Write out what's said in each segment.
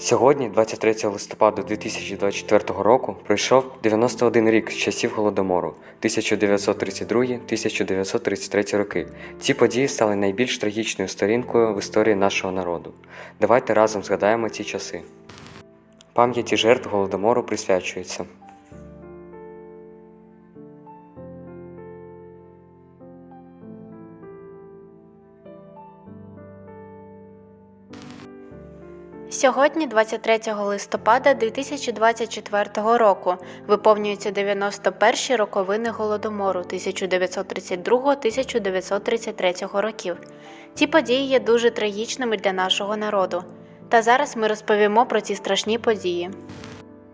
Сьогодні, 23 листопада 2024 року, пройшов 91 рік з часів Голодомору 1932-1933 роки. Ці події стали найбільш трагічною сторінкою в історії нашого народу. Давайте разом згадаємо ці часи. Пам'яті жертв Голодомору присвячується. Сьогодні, 23 листопада 2024 року, виповнюються 91 роковини Голодомору 1932-1933 років. Ці події є дуже трагічними для нашого народу. Та зараз ми розповімо про ці страшні події.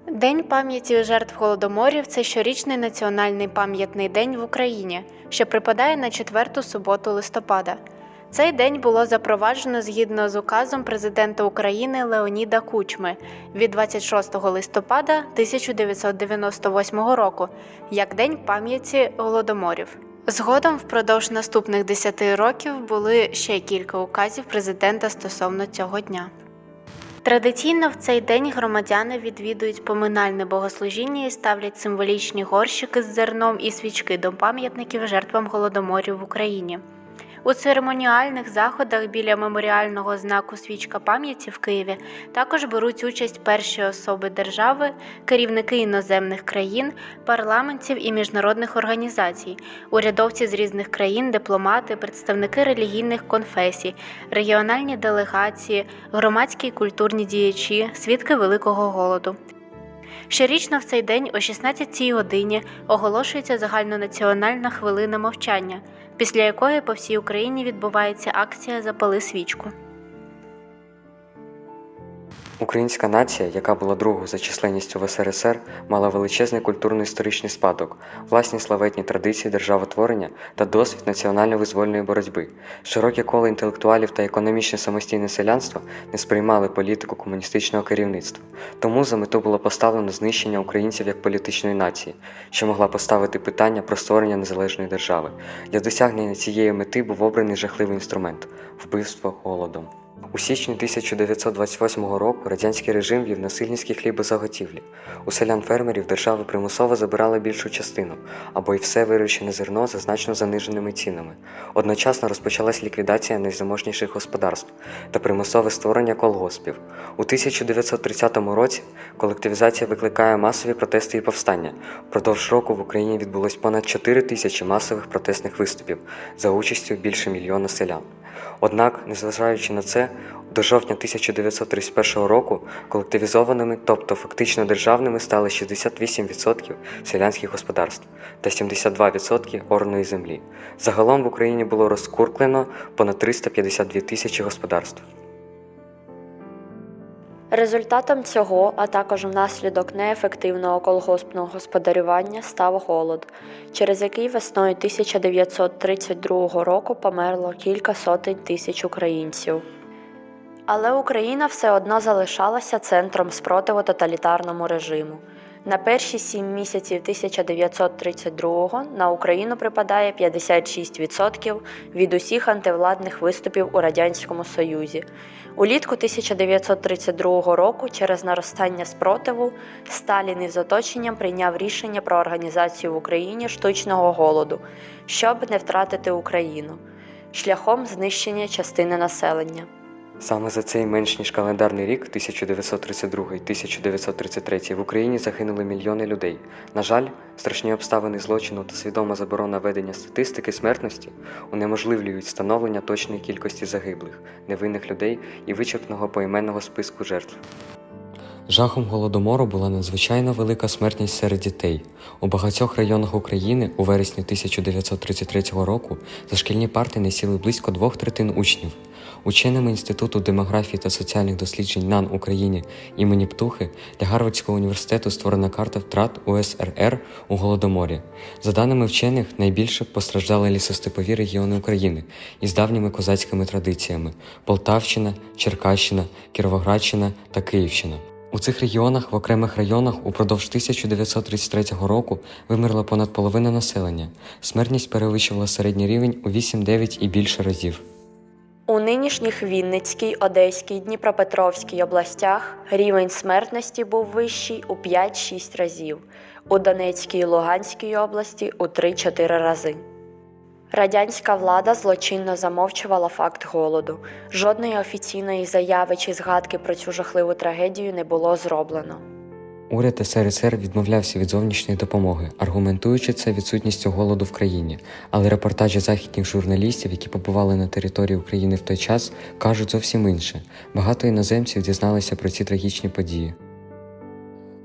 День пам'яті жертв голодоморів це щорічний національний пам'ятний день в Україні, що припадає на четверту суботу листопада. Цей день було запроваджено згідно з указом президента України Леоніда Кучми від 26 листопада 1998 року як День пам'яті голодоморів. Згодом впродовж наступних 10 років були ще кілька указів президента стосовно цього дня. Традиційно в цей день громадяни відвідують поминальне богослужіння і ставлять символічні горщики з зерном і свічки до пам'ятників жертвам голодоморів в Україні. У церемоніальних заходах біля меморіального знаку Свічка пам'яті в Києві також беруть участь перші особи держави, керівники іноземних країн, парламентів і міжнародних організацій, урядовці з різних країн, дипломати, представники релігійних конфесій, регіональні делегації, громадські і культурні діячі, свідки Великого голоду. Щорічно в цей день о 16-й годині оголошується загальнонаціональна хвилина мовчання, після якої по всій Україні відбувається акція Запали свічку. Українська нація, яка була другою за численністю в СРСР, мала величезний культурно-історичний спадок, власні славетні традиції державотворення та досвід національно-визвольної боротьби. Широке коло інтелектуалів та економічне самостійне селянство не сприймали політику комуністичного керівництва. Тому за мету було поставлено знищення українців як політичної нації, що могла поставити питання про створення незалежної держави. Для досягнення цієї мети був обраний жахливий інструмент вбивство голодом. У січні 1928 року радянський режим вів насильницькі хлібозаготівлі. У селян-фермерів держава примусово забирала більшу частину, або й все вирощене зерно за значно заниженими цінами. Одночасно розпочалась ліквідація найзаможніших господарств та примусове створення колгоспів. У 1930 році колективізація викликає масові протести і повстання. Впродовж року в Україні відбулось понад 4 тисячі масових протестних виступів за участю більше мільйона селян. Однак, незважаючи на це, до жовтня 1931 року колективізованими, тобто фактично державними, стали 68% селянських господарств та 72% орної землі. Загалом в Україні було розкурклено понад 352 тисячі господарств. Результатом цього, а також внаслідок неефективного колгоспного господарювання, став голод, через який весною 1932 року померло кілька сотень тисяч українців. Але Україна все одно залишалася центром спротиву тоталітарному режиму. На перші сім місяців 1932-го на Україну припадає 56% від усіх антивладних виступів у Радянському Союзі. Улітку 1932 року через наростання спротиву Сталін із оточенням прийняв рішення про організацію в Україні штучного голоду, щоб не втратити Україну шляхом знищення частини населення. Саме за цей менш ніж календарний рік, 1932-1933, в Україні загинули мільйони людей. На жаль, страшні обставини злочину та свідома заборона ведення статистики смертності унеможливлюють встановлення точної кількості загиблих, невинних людей і вичерпного поіменного списку жертв. Жахом голодомору була надзвичайно велика смертність серед дітей. У багатьох районах України у вересні 1933 року за шкільні парти не сіли близько двох третин учнів. Ученими Інституту демографії та соціальних досліджень НАН Україні імені Птухи для Гарвардського університету створена карта втрат УСРР у Голодоморі. За даними вчених, найбільше постраждали лісостепові регіони України із давніми козацькими традиціями: Полтавщина, Черкащина, Кіровоградщина та Київщина. У цих регіонах, в окремих районах, упродовж 1933 року вимерло понад половина населення. Смертність перевищувала середній рівень у 8-9 і більше разів. У нинішніх Вінницькій, Одеській, Дніпропетровській областях рівень смертності був вищий у 5-6 разів, у Донецькій і Луганській області у 3-4 рази. Радянська влада злочинно замовчувала факт голоду. Жодної офіційної заяви чи згадки про цю жахливу трагедію не було зроблено. Уряд СРСР відмовлявся від зовнішньої допомоги, аргументуючи це відсутністю голоду в країні. Але репортажі західних журналістів, які побували на території України в той час, кажуть зовсім інше. Багато іноземців дізналися про ці трагічні події.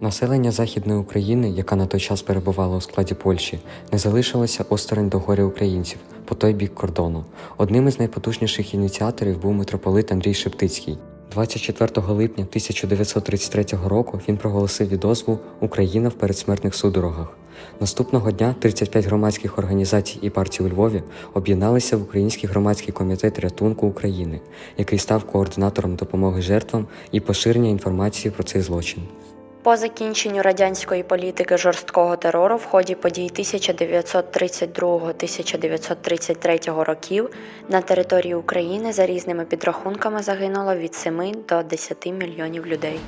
Населення Західної України, яка на той час перебувала у складі Польщі, не залишилося осторонь до горя українців по той бік кордону. Одним із найпотужніших ініціаторів був митрополит Андрій Шептицький. 24 липня 1933 року він проголосив відозву Україна в передсмертних судорогах. Наступного дня 35 громадських організацій і партій у Львові об'єдналися в Український громадський комітет рятунку України, який став координатором допомоги жертвам і поширення інформації про цей злочин. По закінченню радянської політики жорсткого терору в ході подій 1932-1933 років на території України за різними підрахунками загинуло від 7 до 10 мільйонів людей.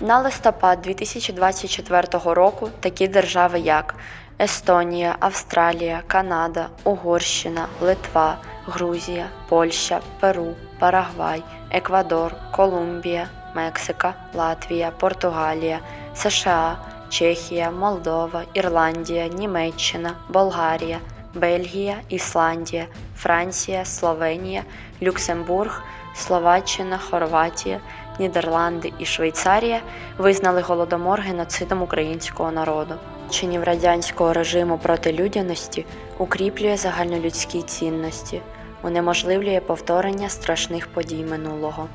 На листопад 2024 року такі держави, як Естонія, Австралія, Канада, Угорщина, Литва, Грузія, Польща, Перу, Парагвай, Еквадор, Колумбія, Мексика, Латвія, Португалія, США, Чехія, Молдова, Ірландія, Німеччина, Болгарія, Бельгія, Ісландія, Франція, Словенія, Люксембург, Словаччина, Хорватія, Нідерланди і Швейцарія визнали голодомор геноцидом українського народу. Чинів радянського режиму проти людяності укріплює загальнолюдські цінності, унеможливлює повторення страшних подій минулого.